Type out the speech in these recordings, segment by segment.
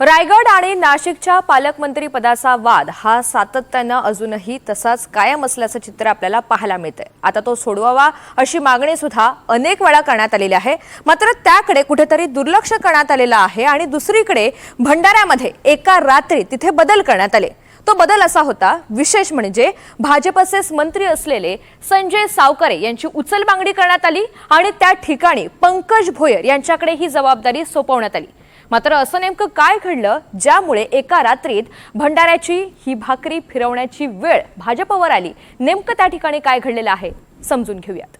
रायगड आणि नाशिकच्या पालकमंत्री पदाचा वाद हा सातत्यानं अजूनही तसाच कायम असल्याचं चित्र आपल्याला पाहायला मिळतंय. आता तो सोडवावा अशी मागणी सुद्धा अनेक वेळा करण्यात आलेली आहे. मात्र त्याकडे कुठेतरी दुर्लक्ष करण्यात आलेलं आहे आणि दुसरीकडे भंडाऱ्यामध्ये एका रात्री तिथे बदल करण्यात आले. तो बदल असा होता विशेष म्हणजे भाजपचेच मंत्री असलेले संजय सावकारे यांची उचलबांगडी करण्यात आली आणि त्या ठिकाणी पंकज भोयर यांच्याकडे ही जबाबदारी सोपवण्यात आली. मात्र असं नेमकं काय घडलं ज्यामुळे एका रात्रीत भंडाऱ्याची ही भाकरी फिरवण्याची वेळ भाजपवर आली? नेमकं त्या ठिकाणी काय घडलेलं आहे? समजून घेऊयात.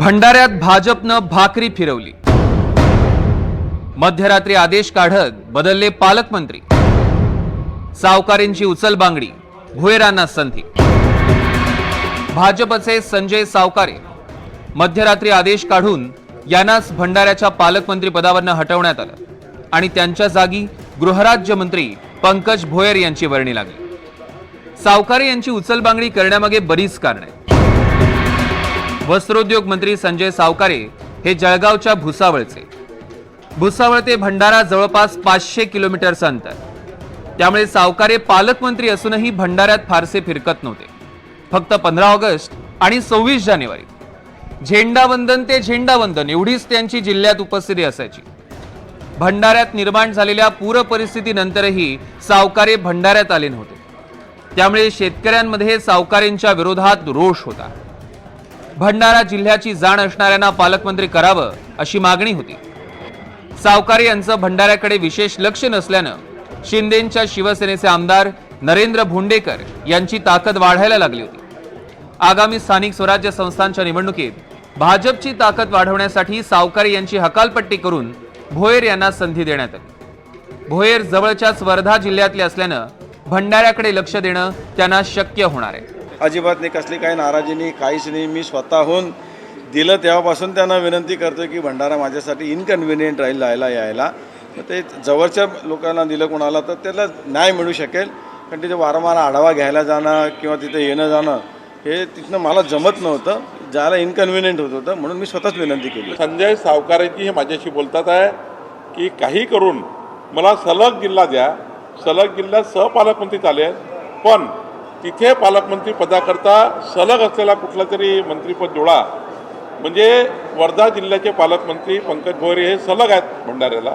भंडाऱ्यात भाजपनं भाकरी फिरवली. मध्यरात्री आदेश काढत बदलले पालकमंत्री. सावकारींची उचलबांगडी भुयरांना संधी. भाजपचे संजय सावकारे मध्यरात्री आदेश काढून यांनाच भंडाऱ्याच्या पालकमंत्री पदावरनं हटवण्यात आलं. आणि त्यांच्या जागी गृहराज्य मंत्री पंकज भोयर यांची वर्णी लागली. सावकारे यांची उचलबांगडी करण्यामागे बरीच कारण. आहेत वस्त्रोद्योग मंत्री संजय सावकारे हे जळगावच्या भुसावळचे. भुसावळ ते भंडारा जवळपास पाचशे किलोमीटरचं अंतर. त्यामुळे सावकारे पालकमंत्री असूनही भंडाऱ्यात फारसे फिरकत नव्हते. फक्त पंधरा ऑगस्ट आणि सव्वीस जानेवारी. झेंडावंदन ते झेंडावंदन एवढीच त्यांची जिल्ह्यात उपस्थिती असायची. भंडाऱ्यात निर्माण झालेल्या पूर परिस्थितीनंतरही सावकारे भंडाऱ्यात आले नव्हते. त्यामुळे शेतकऱ्यांमध्ये सावकारेंच्या विरोधात रोष होता. भंडारा जिल्ह्याची जाण असणाऱ्यांना पालकमंत्री करावं अशी मागणी होती. सावकारे यांचं भंडाऱ्याकडे विशेष लक्ष नसल्यानं शिंदेच्या शिवसेनेचे आमदार नरेंद्र भोंडेकर यांची ताकद वाढायला लागली होती. आगामी स्थानिक स्वराज्य संस्थांच्या निवडणुकीत भाजपची ताकद वाढवण्यासाठी सावकारे यांची हकालपट्टी करून भोयर यांना संधी देण्यात आली. भोयर जवळच्याच वर्धा जिल्ह्यातले असल्यानं भंडाऱ्याकडे लक्ष देणं त्यांना शक्य होणार आहे. अजिबात नाही कसली काही नाराजी नाही काहीच नाही. मी स्वतःहून दिलं तेव्हापासून त्यांना विनंती करतो की भंडारा माझ्यासाठी इनकन्व्हिनियंट राहील जायला यायला. तर ते जवळच्या लोकांना दिलं कोणाला तर त्याला न्याय मिळू शकेल. कारण तिथे वारंवार आढावा घ्यायला जाणं किंवा तिथे येणं जाणं हे तिथनं मला जमत नव्हतं. ज्याला इनकन्व्हिनियंट होत होतं म्हणून मी स्वतःच विनंती केली. संजय सावकारांची हे माझ्याशी बोलतात आहे की काही करून मला सलग जिल्हा द्या. सलग जिल्ह्यात सहपालकमंत्री चालेल पण तिथे पालकमंत्री पदाकरता सलग असलेला कुठला तरी मंत्रीपद जोडा. म्हणजे वर्धा जिल्ह्याचे पालकमंत्री पंकज भोरे हे सलग आहेत भंडाऱ्याला.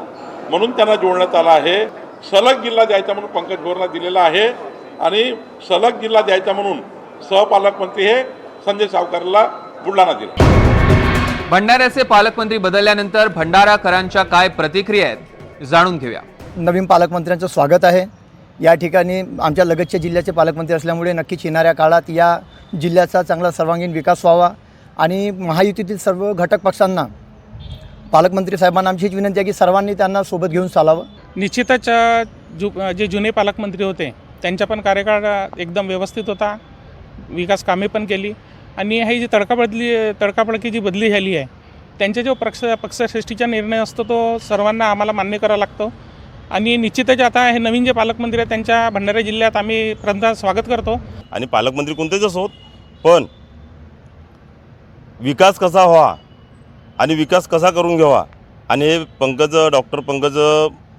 म्हणून त्यांना जोडण्यात आलं आहे. सलग जिल्हा द्यायचा म्हणून पंकज भोरेला दिलेला आहे. आणि सलग जिल्हा द्यायचा म्हणून सहपालकमंत्री हे संजय सावकारला बुलढाणा दिला भंडाऱ्याचे पालकमंत्री बदलल्यानंतर भंडाराकरांच्या काय प्रतिक्रिया आहेत जाणून घेऊया. नवीन पालकमंत्र्यांचं स्वागत आहे. या ठिकाणी आमच्या लगतच्या जिल्ह्याचे पालकमंत्री असल्यामुळे नक्कीच येणाऱ्या काळात या जिल्ह्याचा चांगला सर्वांगीण विकास व्हावा आणि महायुतीतील सर्व घटक पक्षांना पालकमंत्री साहेबांना आमची हीच विनंती आहे की सर्वांनी त्यांना सोबत घेऊन चालावं. निश्चितच जु जे जुने पालकमंत्री होते त्यांचा पण कार्यकाळ एकदम व्यवस्थित होता. विकास कामे पण केली. आणि ही जी तडकाबदली तडकाफडकी जी बदली झाली आहे त्यांच्या जो पक्ष पक्षश्रेष्ठीचा निर्णय असतो तो सर्वांना आम्हाला मान्य करावा लागतो. आणि निश्चितच आता हे नवीन जे पालकमंत्री आहेत त्यांच्या भंडारा जिल्ह्यात आम्ही प्रथमतः स्वागत करतो. आणि पालकमंत्री कोणतेच असोत पण विकास कसा व्हावा आणि विकास कसा करून घ्यावा? आणि हे पंकज डॉक्टर पंकज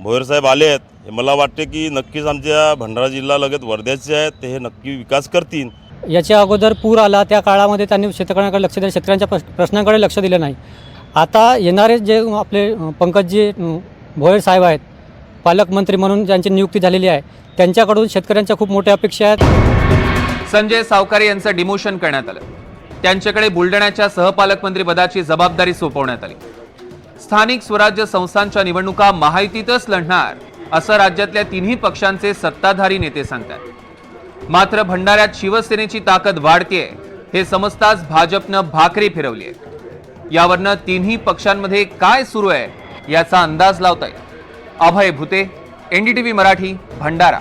भोयरसाहेब आले आहेत हे मला वाटते की नक्कीच आमच्या भंडारा जिल्हा लगत वर्ध्याचे आहेत ते हे नक्की विकास करतील. याच्या अगोदर पूर आला त्या काळामध्ये त्यांनी शेतकऱ्यांकडे लक्ष दिलं शेतकऱ्यांच्या प्रश्नांकडे लक्ष दिलं नाही. आता येणारे जे आपले पंकजजी भोयर साहेब आहेत पालकमंत्री म्हणून ज्यांची नियुक्ती झालेली आहे त्यांच्याकडून शेतकऱ्यांच्या खूप मोठ्या अपेक्षा आहेत. संजय सावकारे यांचं डिमोशन करण्यात आलं. त्यांच्याकडे बुलढाण्याच्या सहपालकमंत्री पदाची जबाबदारी सोपवण्यात आली. स्थानिक स्वराज्य संस्थांच्या निवडणुका महायुतीतच लढणार असं राज्यातल्या तिन्ही पक्षांचे सत्ताधारी नेते सांगतात. मात्र भंडाऱ्यात शिवसेनेची ताकद वाढतेय हे समजताच भाजपनं भाकरी फिरवली आहे यावरनं तिन्ही पक्षांमध्ये काय सुरू आहे याचा अंदाज लावता येईल अभय भुते एनडीटीव्ही मराठी भंडारा.